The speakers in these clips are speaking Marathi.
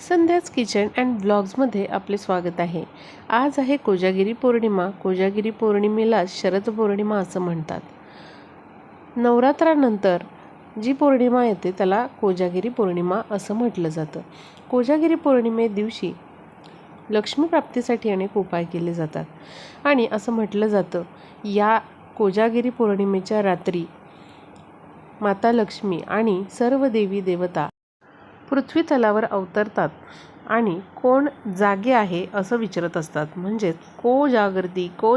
संध्याच किचन अँड ब्लॉग्समध्ये आपले स्वागत आहे. आज आहे कोजागिरी पौर्णिमा. कोजागिरी पौर्णिमेला शरद पौर्णिमा असं म्हणतात. नवरात्रानंतर जी पौर्णिमा येते त्याला कोजागिरी पौर्णिमा असं म्हटलं जातं. कोजागिरी पौर्णिमे दिवशी लक्ष्मी प्राप्तीसाठी अनेक उपाय केले जातात. आणि असं म्हटलं जातं या कोजागिरी पौर्णिमेच्या रात्री माता लक्ष्मी आणि सर्व देवी देवता पृथ्वी तलावर अवतरतात आणि कोण जागे आहे असं विचारत असतात. म्हणजेच को कोजागृती को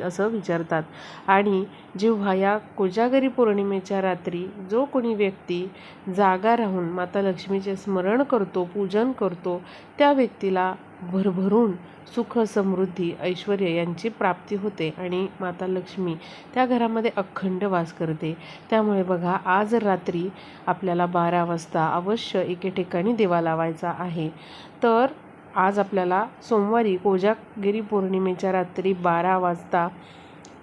असं विचारतात. आणि जेव्हा या कोजागरी पौर्णिमेच्या रात्री जो कोणी व्यक्ती जागा राहून माता लक्ष्मीचे स्मरण करतो पूजन करतो त्या व्यक्तीला भरभरून सुख समृद्धी ऐश्वर यांची प्राप्ती होते आणि माता लक्ष्मी त्या घरामध्ये अखंड वास करते. त्यामुळे बघा आज रात्री आपल्याला बारा वाजता अवश्य एके ठिकाणी दिवा लावायचा आहे. तर आज आपल्याला सोमवारी कोजागिरी पौर्णिमेच्या रात्री बारा वाजता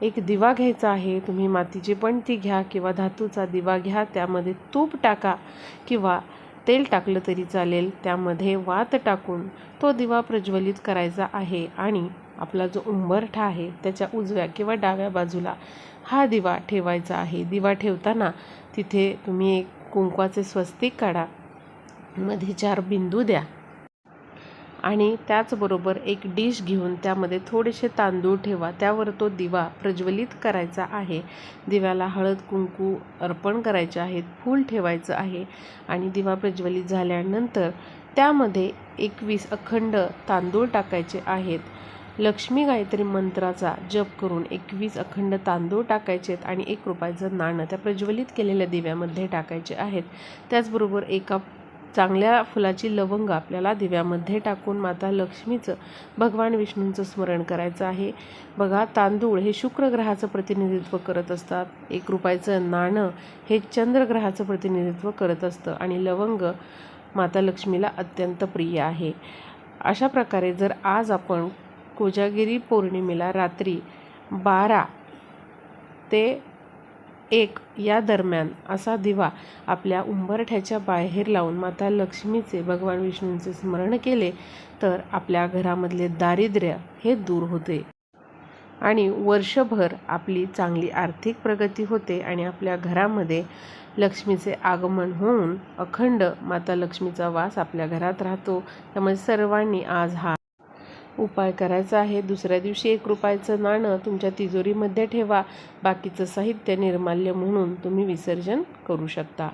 एक दिवा घ्यायचा आहे. तुम्ही मातीची पण ती घ्या किंवा धातूचा दिवा घ्या. त्यामध्ये तूप टाका किंवा तेल टाकलं तरी चालेल. त्यामध्ये वात टाकून तो दिवा प्रज्वलित करायचा आहे आणि आपला जो उंबरठा आहे त्याच्या उजव्या किंवा डाव्या बाजूला हा दिवा ठेवायचा आहे. दिवा ठेवताना तिथे तुम्ही एक कुंकवाचे स्वस्तिक काढा. मध्ये चार बिंदू द्या. आणि त्याचबरोबर एक डिश घेऊन त्यामध्ये थोडेसे तांदूळ ठेवा. त्यावर तो दिवा प्रज्वलित करायचा आहे. दिव्याला हळद कुंकू अर्पण करायचे आहेत फूल ठेवायचं आहे आणि दिवा प्रज्वलित झाल्यानंतर त्यामध्ये एकवीस अखंड तांदूळ टाकायचे आहेत. लक्ष्मी गायत्री मंत्राचा जप करून एकवीस अखंड तांदूळ टाकायचे आहेत आणि एक रुपयाचं नाणं त्या प्रज्वलित केलेल्या दिव्यामध्ये टाकायचे आहेत. त्याचबरोबर एका चांगल्या फुलाची लवंग आपल्याला दिव्यामध्ये टाकून माता लक्ष्मीचं भगवान विष्णूंचं स्मरण करायचं आहे. बघा तांदूळ हे शुक्र ग्रहाचं प्रतिनिधित्व करत असतात. एक रुपयाचं नाणं हे चंद्रग्रहाचं प्रतिनिधित्व करत असतं आणि लवंग माता लक्ष्मीला अत्यंत प्रिय आहे. अशा प्रकारे जर आज आपण कोजागिरी पौर्णिमेला रात्री बारा ते एक या दरम्यान असा दिवा आपल्या उंबरठ्याच्या बाहेर लावून माता लक्ष्मीचे भगवान विष्णूंचे स्मरण केले तर आपल्या घरामधले दारिद्र्य हे दूर होते. आणि वर्षभर आपली चांगली आर्थिक प्रगती होते आणि आपल्या घरामध्ये लक्ष्मीचे आगमन होऊन अखंड माता लक्ष्मीचा वास आपल्या घरात राहतो. त्यामुळे सर्वांनी आज हा उपाय करायचा आहे. दुसऱ्या दिवशी एक रुपयाचं नाणं तुमच्या तिजोरीमध्ये ठेवा. बाकीचं साहित्य निर्माल्य म्हणून तुम्ही विसर्जन करू शकता.